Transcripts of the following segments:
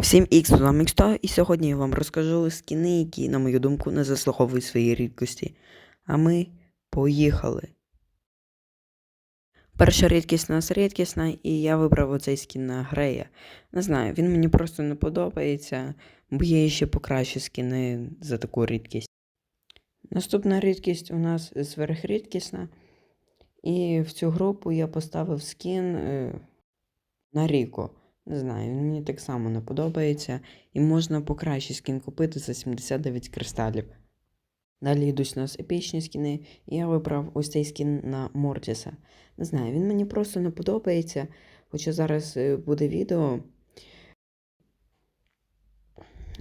Всім ікс, з вами Іксто, і сьогодні я вам розкажу скіни, які, на мою думку, не заслуговують своєї рідкості. А ми поїхали. Перша рідкість у нас рідкісна, і я вибрав оцей скін на Грея. Не знаю, він мені просто не подобається, бо є ще покращі скіни за таку рідкість. Наступна рідкість у нас сверхрідкісна. І в цю групу я поставив скін е, на Ріко. Не знаю, він мені так само не подобається. І можна покраще скін купити за 79 кристалів. Далі йдуть у нас епічні скіни, і я вибрав ось цей скін на Мортіса. Не знаю, він мені просто не подобається. Хоча зараз е, буде відео.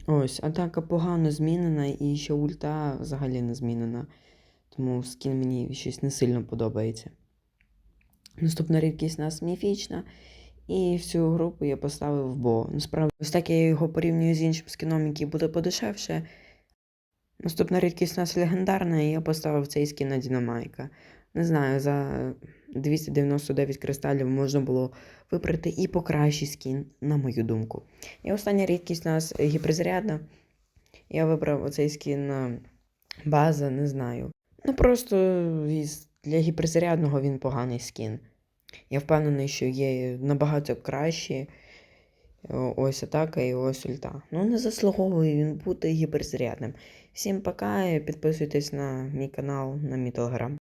Ось, атака погано змінена, і ще ульта взагалі не змінена. Тому скін мені щось не сильно подобається. Наступна рідкість у нас міфічна. І в цю групу я поставив Бо. Насправді, ось так я його порівнюю з іншим скіном, який буде подешевше. Наступна рідкість у нас легендарна, і я поставив цей скін на Дінамайка. Не знаю, за 299 кристалів можна було вибрати і покращий скін, на мою думку. І остання рідкість у нас гіперзарядна. Я вибрав оцей скін на база, не знаю. Ну просто для гіперзарядного він поганий скін. Я впевнений, що є набагато кращі. Ось атака і ось ульта. Ну, не заслуговує він бути гіперзарядним. Всім пока, підписуйтесь на мій канал, на мій телеграм.